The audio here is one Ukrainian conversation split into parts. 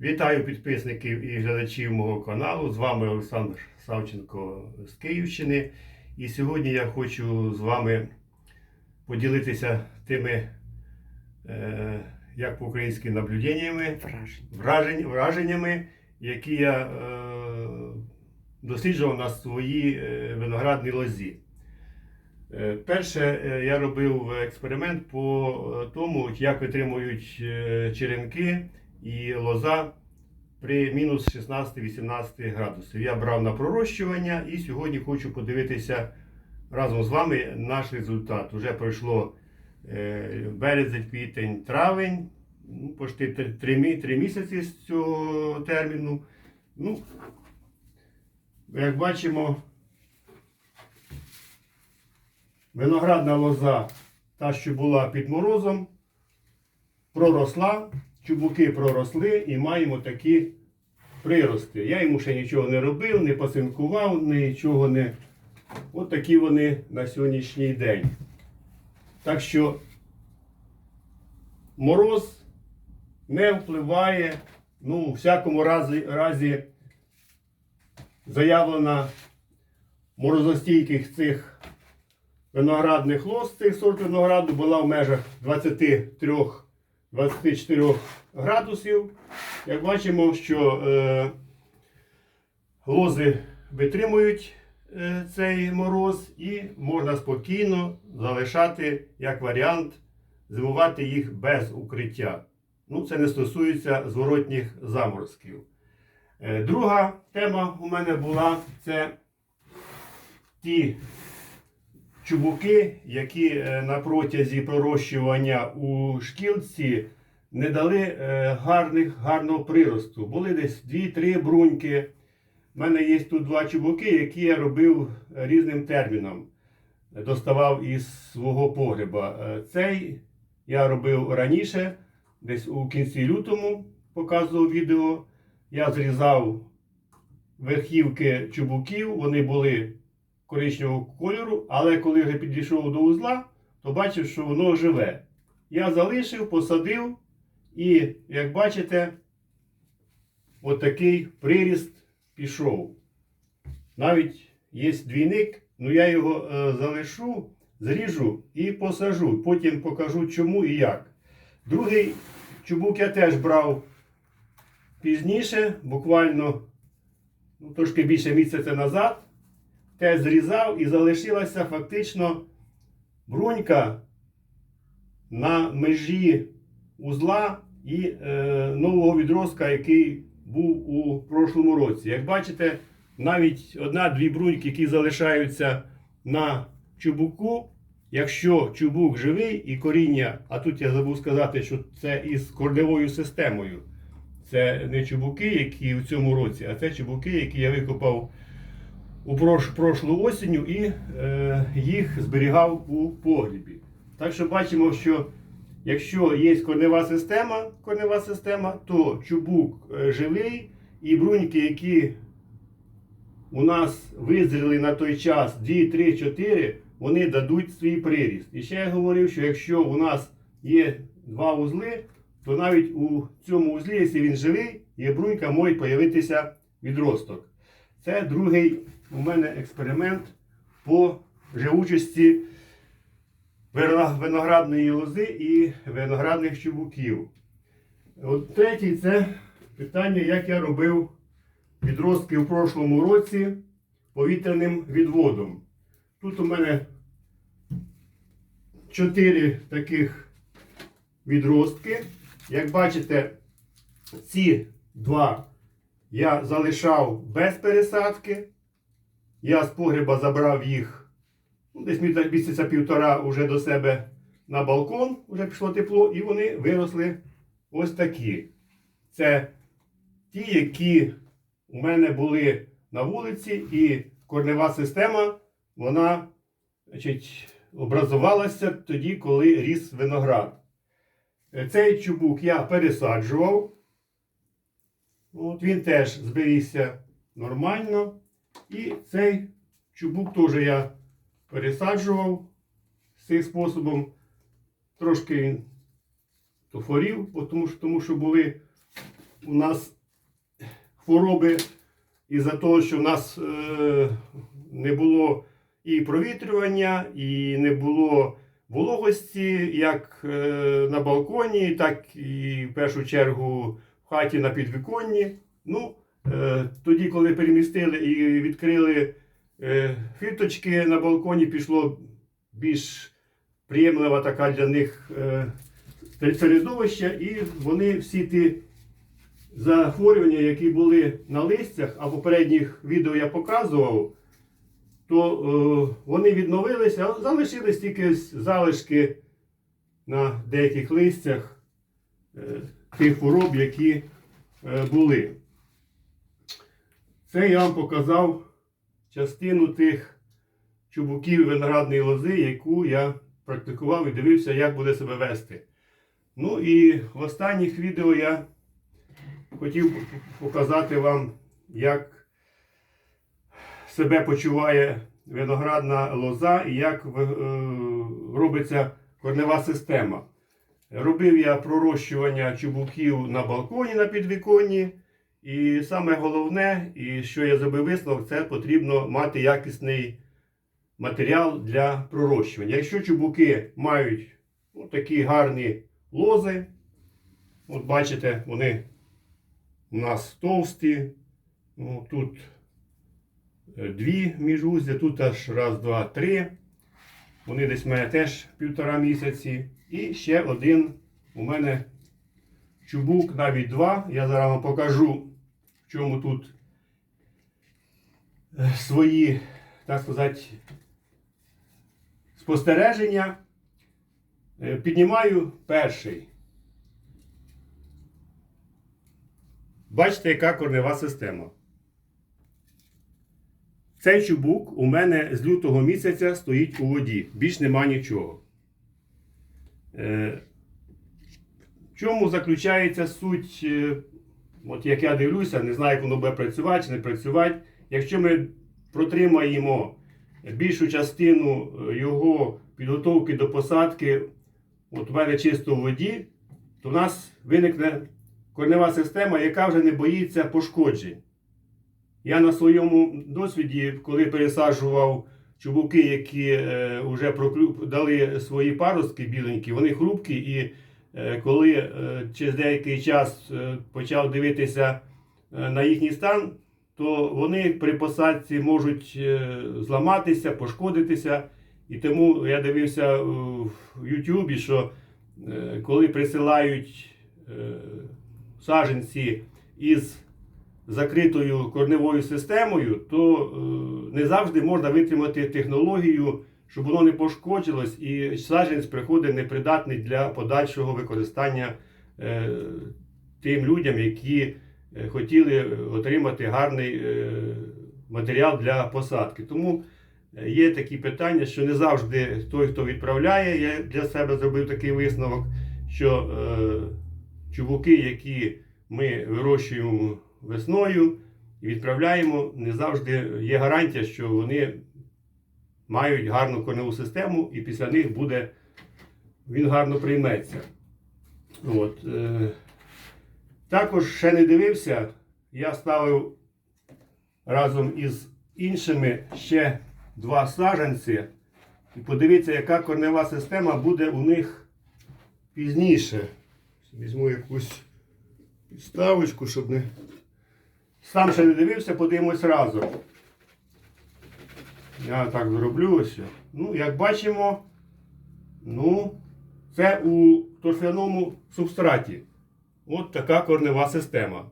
Вітаю підписників і глядачів мого каналу. З вами Олександр Савченко з Київщини. І сьогодні я хочу з вами поділитися тими, е, як по-українськи, наблюденнями, Вражень. враженнями, які я е, досліджував на своїй е, виноградній лозі. Е, Перше, е, я робив експеримент по тому, як витримують черенки і лоза при мінус 16-18 градусів. Я брав на пророщування і сьогодні хочу подивитися разом з вами наш результат. Уже пройшло е, березень, квітень, травень, ну, почти три, три, мі- три місяці з цього терміну. Ну, як бачимо, виноградна лоза, та, що була під морозом, проросла, чубуки проросли і маємо такі прирости. Я йому ще нічого не робив, не пасинкував, нічого не. От такі вони на сьогоднішній день. Так що мороз не впливає, ну, у всякому разі, разі заявлена морозостійких цих виноградних лоз цих сорт винограду була в межах 23-24 градусів. Як бачимо, що е, лози витримують е, цей мороз і можна спокійно залишати як варіант зимувати їх без укриття. Ну, це не стосується зворотніх заморозків. Е, Друга тема у мене була це ті чубуки, які е, на протязі пророщування у шкілці не дали е, гарних, гарного приросту. Були десь 2-3 бруньки. У мене є тут два чубуки, які я робив різним терміном. Доставав із свого погреба. Е, Цей я робив раніше, десь у кінці лютому показував відео. Я зрізав верхівки чубуків, вони були коричневого кольору, але коли вже підійшов до узла, то бачив, що воно живе. Я залишив, посадив, і, як бачите, отакий приріст пішов. Навіть є двійник, ну я його е, залишу, зріжу і посажу. Потім покажу чому і як. Другий чубук я теж брав пізніше, буквально ну, трошки більше місяця назад. Теж зрізав і залишилася фактично брунька на межі узла і е, нового відростка, який був у прошлому році. Як бачите, навіть одна-дві бруньки, які залишаються на чубуку, якщо чубук живий і коріння, а тут я забув сказати, що це із корневою системою. Це не чубуки, які в цьому році, а це чубуки, які я викопав у прош, прошлу осінню і е, їх зберігав у погрібі. Так що бачимо, що якщо є корнева система, корнева система, то чубук е, живий і бруньки, які у нас визріли на той час 2, 3, 4, вони дадуть свій приріст. І ще я говорив, що якщо у нас є два узли, то навіть у цьому узлі, якщо він живий, є брунька, може з'явитися відросток. Це другий у мене експеримент по живучості виноградної лози і виноградних чубуків. От третій це питання, як я робив відростки в прошлому році повітряним відводом. Тут у мене чотири таких відростки. Як бачите, ці два я залишав без пересадки. Я з погреба забрав їх ну, десь місяця півтора уже до себе на балкон, вже пішло тепло, і вони виросли ось такі. Це ті, які у мене були на вулиці, і корнева система, вона значить, образувалася тоді, коли ріс виноград. Е, Цей чубук я пересаджував. От він теж зберігся нормально. І цей чубук теж я пересаджував цим способом. Трошки він тофорів, тому, що- тому що були у нас хвороби із-за того, що у нас е, не було і провітрювання, і не було вологості, як е, на балконі, так і в першу чергу в хаті на підвіконні. Ну, тоді, коли перемістили і відкрили е, фірточки на балконі, пішло більш приємлива така для них е, середовище, і вони всі ті захворювання, які були на листях, а попередніх відео я показував, то е, вони відновилися, а залишились тільки залишки на деяких листях е, тих хвороб, які е, були. Це я вам показав частину тих чубуків виноградної лози, яку я практикував і дивився, як буде себе вести. Ну і в останніх відео я хотів показати вам, як себе почуває виноградна лоза і як е, робиться корнева система. Робив я пророщування чубуків на балконі на підвіконні. І саме головне, і що я зробив висновок, це потрібно мати якісний матеріал для пророщування. Якщо чубуки мають ну, такі гарні лози, от бачите, вони у нас товсті, ну, тут е, дві міжуздя, тут аж раз, два, три. Вони десь в мене теж півтора місяці. І ще один у мене чубук, навіть два. Я зараз вам покажу, чому тут е, свої, так сказати, спостереження. Е, Піднімаю перший. Бачите, яка корнева система. Цей чубук у мене з лютого місяця стоїть у воді. Більш нема нічого. Е, в чому заключається суть, от як я дивлюся, не знаю, як воно буде працювати чи не працювати. Якщо ми протримаємо більшу частину е, його підготовки до посадки, от мене чисто в воді, то в нас виникне корнева система, яка вже не боїться пошкоджень. Я на своєму досвіді, коли пересаджував чубуки, які е, вже дали свої паростки біленькі, вони хрупкі, і е, коли е, через деякий час е, почав дивитися е, на їхній стан, то вони при посадці можуть е, зламатися, пошкодитися. І тому я дивився е, в Ютубі, що е, коли присилають е, саджанці із закритою корневою системою, то е, не завжди можна витримати технологію, щоб воно не пошкодилось, і саджанець приходить непридатний для подальшого використання е, тим людям, які е, хотіли отримати гарний е, матеріал для посадки. Тому е, є такі питання, що не завжди той, хто відправляє, я для себе зробив такий висновок, що е, чубуки, які ми вирощуємо весною і відправляємо, не завжди є гарантія, що вони мають гарну корневу систему і після них буде він гарно прийметься. От, е, також ще не дивився, я ставив разом із іншими ще два саджанці. І подивіться, яка корнева система буде у них пізніше. Візьму якусь підставочку, щоб не. Сам ще не дивився, подивимось разом. Я так зроблю ось. Ну, як бачимо, ну, це у торфяному субстраті. От така корнева система.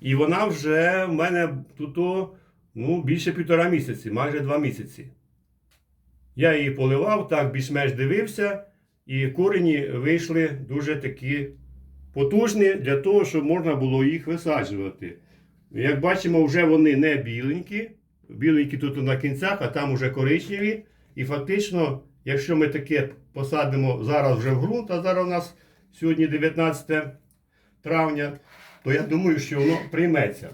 І вона вже в мене тут ну, більше півтора місяці, майже два місяці. Я її поливав, так більш-менш дивився, і корені вийшли дуже такі потужні для того, щоб можна було їх висаджувати. Як бачимо, вже вони не біленькі. Біленькі тут на кінцях, а там вже коричневі. І фактично, якщо ми таке посадимо зараз вже в ґрунт, а зараз у нас сьогодні 19 травня, то я думаю, що воно прийметься.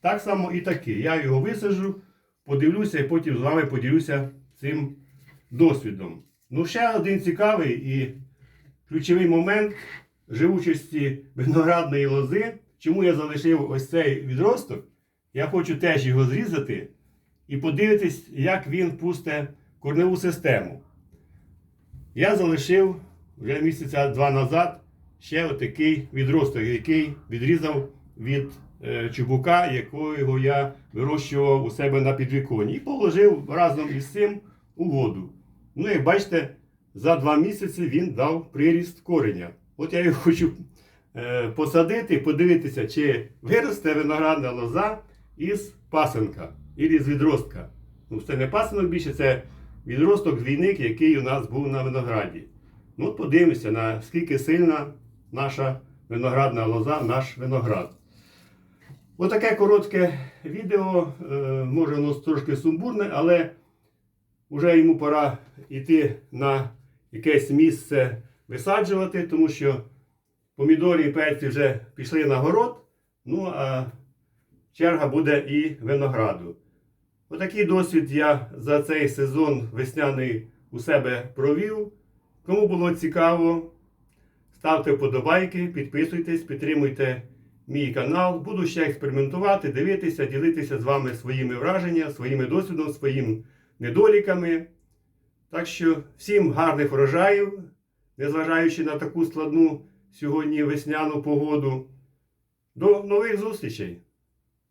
Так само і таке. Я його висаджу, подивлюся і потім з вами поділюся цим досвідом. Ну, ще один цікавий і ключовий момент живучості виноградної лози, чому я залишив ось цей відросток, я хочу теж його зрізати і подивитись, як він пусте корневу систему. Я залишив вже місяця два назад ще отакий відросток, який відрізав від е, чубука, якого я вирощував у себе на підвіконні, і положив разом із цим у воду. Ну, як бачите, за два місяці він дав приріст кореня. От я його хочу е, посадити, подивитися, чи виросте виноградна лоза із пасенка і з відростка. Ну, це не пасенок більше, це відросток двійник, який у нас був на винограді. Ну, от подивимося, наскільки сильна наша виноградна лоза, наш виноград. Отаке коротке відео, е, може воно трошки сумбурне, але вже йому пора йти на якесь місце висаджувати, тому що помідори і перці вже пішли на город, ну а черга буде і винограду. Отакий досвід я за цей сезон весняний у себе провів. Кому було цікаво, ставте вподобайки, підписуйтесь, підтримуйте мій канал. Буду ще експериментувати, дивитися, ділитися з вами своїми враженнями, своїми досвідом, своїми недоліками. Так що всім гарних врожаїв, незважаючи на таку складну сьогодні весняну погоду. До нових зустрічей!